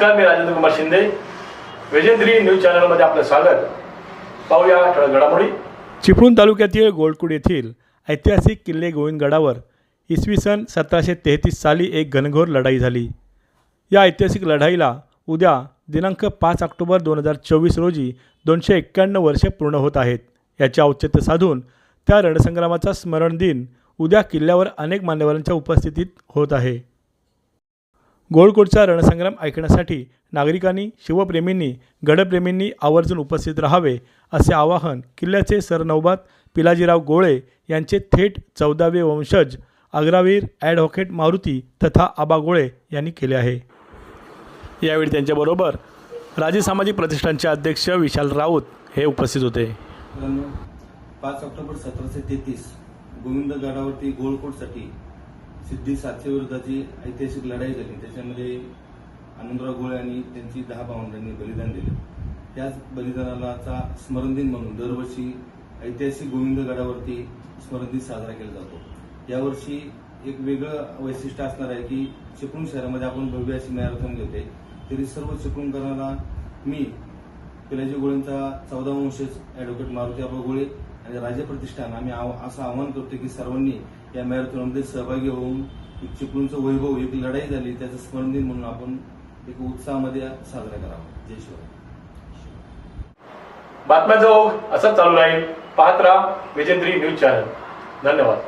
नमस्कार मी राजेंद्र कुमार शिंदे. वेजेंद्री न्यूज चॅनलमध्ये आपलं स्वागत. पाहूया ठळक घडामोडी. चिपळूण तालुक्यातील गोलकुड येथील ऐतिहासिक किल्ले गोविंदगडावर इसवी सन सतराशे तेहतीस साली एक घनघोर लढाई झाली. या ऐतिहासिक लढाईला उद्या दिनांक पाच ऑक्टोबर दोन हजार चोवीस रोजी दोनशे एक्क्याण्णव वर्षे पूर्ण होत आहेत. याचे औचित्य साधून त्या रणसंग्रामाचा स्मरण दिन उद्या किल्ल्यावर अनेक मान्यवरांच्या उपस्थितीत होत आहे. गोलकोटचा रणसंग्राम ऐकण्यासाठी नागरिकांनी शिवप्रेमींनी गडप्रेमींनी आवर्जून उपस्थित राहावे असे आवाहन किल्ल्याचे सरनौबात पिलाजीराव गोळे यांचे थेट चौदावे वंशज अग्रावीर ॲडव्होकेट मारुती तथा आबा गोळे यांनी केले आहे. यावेळी त्यांच्याबरोबर राजे सामाजिक प्रतिष्ठानचे अध्यक्ष विशाल राऊत हे उपस्थित होते. पाच ऑक्टोबर सतराशे तेहतीस गोविंद गडावरती गोळकोटसाठी सिद्धी सातशे विरोधाची ऐतिहासिक लढाई झाली. त्याच्यामध्ये आनंदराव गोळे आणि त्यांची दहा भावंडांनी बलिदान दिले. त्याच बलिदानाचा स्मरण दिन म्हणून दरवर्षी ऐतिहासिक गोविंदगडावरती स्मरण दिन साजरा केला जातो. यावर्षी एक वेगळं वैशिष्ट्य असणार आहे की चिपळूण शहरामध्ये आपण भव्य अशी मॅरेथॉन घेतोय तरी सर्व चिपळूणकरांना मी पिलाजी गोळेंचा चौदा वंशज ऍडव्होकेट मारुती आबा गोळे आणि राज्य प्रतिष्ठान. आम्ही असं आवाहन करतो की सर्वांनी या मॅरेथॉनमध्ये सहभागी होऊन एक चिपळूणचं वैभव एक लढाई झाली त्याचं स्मरण दिन म्हणून आपण एक उत्साहामध्ये साजरा करावा. जय शिवाय बातम्याचा ओघ असंच चालू राहील. पाहत राहा विजेंद्री न्यूज चॅनल. धन्यवाद.